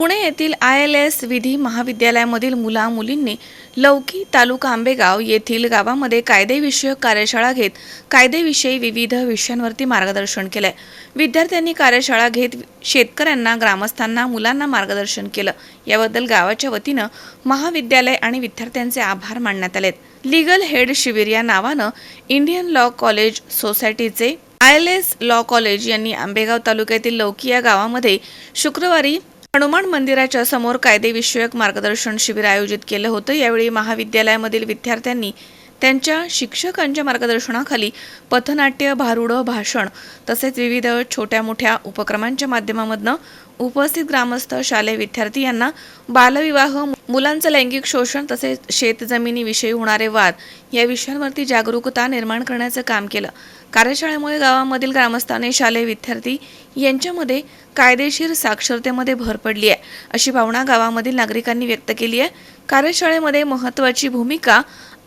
पुणे येथील I L S विधी महाविद्यालयामधील मुला मुलींनी लौकी तालुका आंबेगाव येथील गावामध्ये कायदेविषयक कार्यशाळा घेत कायदेविषयी विविध विषयांवरती मार्गदर्शन केलंय. विद्यार्थ्यांनी कार्यशाळा घेत शेतकऱ्यांना ग्रामस्थांना मुलांना मार्गदर्शन केलं. याबद्दल गावाच्या वतीनं महाविद्यालय आणि विद्यार्थ्यांचे आभार मानण्यात आलेत. लीगल हेड शिबिर या नावानं इंडियन लॉ कॉलेज सोसायटीचे I L S law college यांनी आंबेगाव तालुक्यातील लौकी या गावामध्ये शुक्रवारी हनुमान मंदिराच्या समोर कायदेविषयक मार्गदर्शन शिबिर आयोजित केलं होतं. यावेळी महाविद्यालयामधील विद्यार्थ्यांनी त्यांच्या शिक्षकांच्या मार्गदर्शनाखाली पथनाट्य भारुडं भाषण तसेच विविध छोट्या मोठ्या उपक्रमांच्या माध्यमामधनं उपस्थित ग्रामस्थ शालेय विद्यार्थी यांना बालविवाह मुलांचं लैंगिक शोषण तसेच शेतजमिनीविषयी होणारे वाद या विषयांवरती जागरूकता निर्माण करण्याचं काम केलं. कार्यशाळेमुळे गावामधील ग्रामस्थांनी शालेय विद्यार्थी यांच्यामध्ये कायदेशीर साक्षरतेमध्ये भर पडली आहे अशी भावना गावामधील नागरिकांनी व्यक्त केली आहे. कार्यशाळेमध्ये महत्त्वाची भूमिका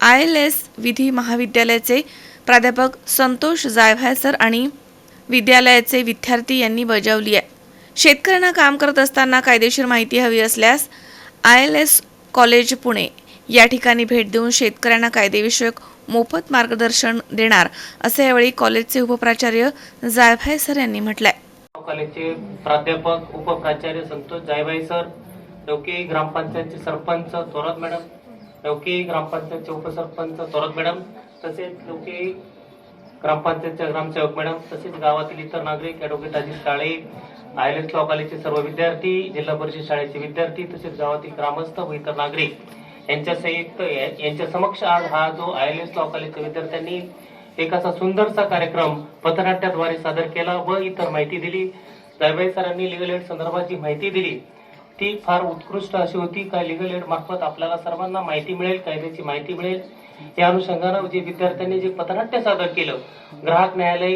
आय एल एस विधी महाविद्यालयाचे प्राध्यापक संतोष जायभायसर आणि विद्यालयाचे विद्यार्थी यांनी बजावली आहे. शेतकऱ्यांना काम करत असताना कायदेशीर माहिती हवी असल्यास I L S college Pune या ठिकाणी भेट देऊन शेतकऱ्यांना कायदेविषयक मोफत मार्गदर्शन देणार असे यावेळी कॉलेजचे उपप्राचार्य जायभाय सर यांनी म्हटलंय. कॉलेजचे प्राध्यापक उपप्राचार्य संतोष जायबाई सर डोके ग्रामपंचायतचे सरपंच थोरात मॅडम लौकी ग्रामपंचायतचे उपसरपंच थोरात मॅडम तसेच लौकी ग्रामपंचायतच्या ग्रामसेवक मॅडम तसेच गावातील इतर नागरिक advocate Ajit Kale I L S law कॉलेजचे सर्व विद्यार्थी जिल्हा परिषद शाळेचे विद्यार्थी तसेच गावातील ग्रामस्थ व इतर नागरिक. यांच्या संयुक्त यांच्या समक्ष आज हा जो आय एल एस लॉ कॉलेजच्या विद्यार्थ्यांनी एक असा सुंदरसा कार्यक्रम पथनाट्याद्वारे सादर केला व इतर माहिती दिली. जायबाई सरांनी लिगल एड संदर्भात जी माहिती दिली ती फार उत्कृष्ट अशी होती. का लिगल एड मार्फत आपल्याला सर्वांना माहिती मिळेल कायद्याची माहिती मिळेल. या अनुषंगानं जे विद्यार्थ्यांनी जे पथनाट्य सादर केलं ग्राहक न्यायालय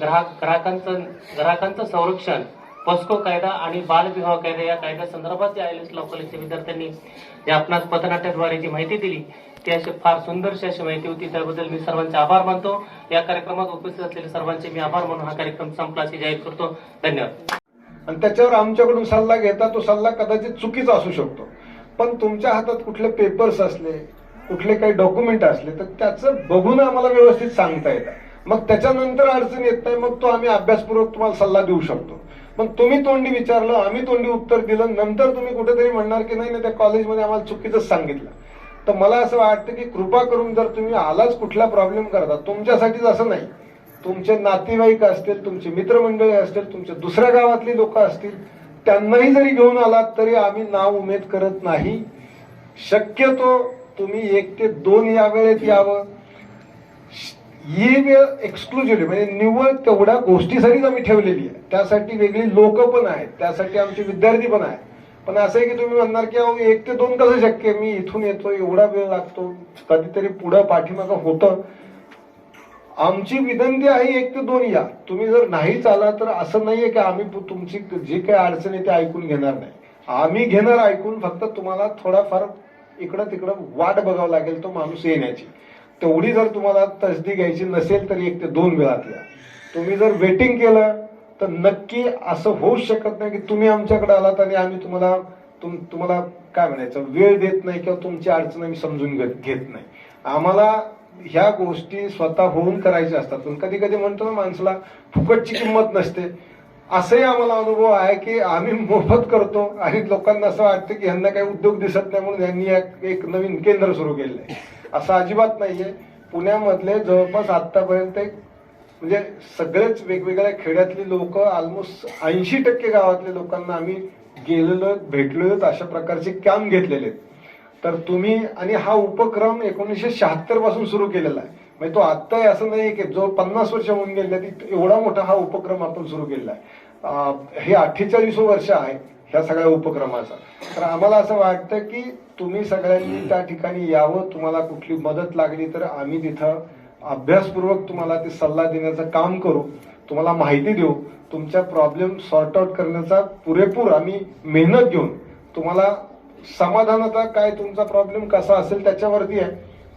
ग्राहक ग्राहकांचं ग्राहकांचं संरक्षण पॉस्को कायदा आणि बालविवाह कायदा या कायद्या संदर्भात जे आय एस लॉ कॉलेजच्या विद्यार्थ्यांनी जे आपणास पथनाट्याद्वारे जी माहिती दिली ती अशी फार सुंदरशी अशी माहिती होती. त्याबद्दल मी सर्वांचे आभार मानतो. या कार्यक्रमात उपस्थित असलेले सर्वांचे मी आभार मानून हा कार्यक्रम संपला असे जाहीर करतो. धन्यवाद. आणि त्याच्यावर आमच्याकडून सल्ला घेता तो सल्ला कदाचित चुकीचा असू शकतो. पण तुमच्या हातात कुठले पेपर्स असले कुठले काही डॉक्युमेंट असले तर त्याचं बघून आम्हाला व्यवस्थित सांगता येतं. मग त्याच्यानंतर अडचण येत नाही मग तो आम्ही अभ्यासपूर्वक तुम्हाला सल्ला देऊ शकतो. पण तुम्ही तोंडी विचारलं आम्ही तोंडी उत्तर दिलं नंतर तुम्ही कुठेतरी म्हणणार की नाही ना त्या कॉलेजमध्ये आम्हाला चुकीचंच सांगितलं. तर मला असं वाटतं की कृपा करून जर तुम्ही आलाच कुठला प्रॉब्लेम करता तुमच्यासाठीच असं नाही. तुमचे नातेवाईक असतील तुमचे मित्रमंडळी असतील तुमच्या दुसऱ्या गावातली लोक असतील त्यांनाही जरी घेऊन आलात तरी आम्ही नाव उमेद करत नाही. शक्यतो तुम्ही एक ते दोन या वेळेत यावं. ही वेळ एक्सक्लुझिव्हली म्हणजे निव्वळ तेवढ्या गोष्टीसाठीच आम्ही ठेवलेली आहे. त्यासाठी वेगळी लोक पण आहेत त्यासाठी आमचे विद्यार्थी पण आहेत. पण असं आहे की तुम्ही म्हणणार की अहो एक ते दोन कसं शक्य मी इथून येतो एवढा वेळ लागतो. कधीतरी पुढं पाठीमागं होतं. आमची विनंती आहे एक ते दोन या. तुम्ही जर नाहीच आला तर असं नाहीये की आम्ही तुमची जी काही अडचण आहे ते ऐकून घेणार नाही. आम्ही घेणार ऐकून फक्त तुम्हाला थोडाफार इकडं तिकडं वाट बघावं लागेल तो माणूस येण्याची. तेवढी जर तुम्हाला तसदी घ्यायची नसेल तर एक ते दोन वेळात या. तुम्ही जर वेटिंग केलं तर नक्की असं होऊ शकत नाही की तुम्ही आमच्याकडे आलात आणि आम्ही तुम्हाला तुम तुम्हाला काय म्हणायचं? वेळ देत नाही किंवा तुमची अडचण आम्ही समजून घेत घेत नाही. आम्हाला ह्या गोष्टी स्वतः होऊन करायच्या असतात. पण कधी कधी म्हणतो ना माणसाला फुकटची किंमत नसते. असंही आम्हाला अनुभव आहे की आम्ही मोफत करतो आणि लोकांना असं वाटतं की ह्यांना काही उद्योग दिसत नाही म्हणून यांनी एक- एक नवीन केंद्र सुरू केलेलं आहे असं अजिबात नाहीये. पुण्यामधले जवळपास आतापर्यंत एक म्हणजे सगळेच वेगवेगळ्या खेड्यातली लोक ऑलमोस्ट ऐंशी टक्के गावातल्या लोकांना आम्ही गेलेलो भेटलो अशा प्रकारचे काम घेतलेले आहेत. तर तुम्ही आणि हा उपक्रम एकोणीसशे शहात्तरपासून सुरू केलेला आहे. म्हणजे तो आत्ता असं नाही की जो पन्नास वर्ष होऊन गेले एवढा मोठा हा उपक्रम आपण सुरू केलेला आहे. हे अठ्ठेचाळीस वर्ष आहे ह्या सगळ्या उपक्रमाचा. तर आम्हाला असं वाटतं की तुम्ही सगळ्यांनी त्या ठिकाणी यावं तुम्हाला कुठली मदत लागली तर आम्ही तिथं अभ्यासपूर्वक तुम्हाला ते सल्ला देण्याचं काम करू तुम्हाला माहिती देऊ तुमच्या प्रॉब्लेम सॉर्ट आउट करण्याचा पुरेपूर आम्ही मेहनत घेऊन तुम्हाला समाधानाचा काय तुमचा प्रॉब्लेम कसा असेल त्याच्यावरती आहे.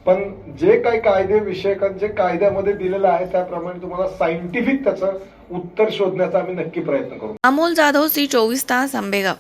पण जे काही कायदे विषयक जे कायद्यामध्ये दिलेलं आहे त्याप्रमाणे तुम्हाला सायंटिफिक त्याचं उत्तर शोधण्याचा आम्ही नक्की प्रयत्न करू. अमोल जाधव सी चोवीस तास आंबेगाव.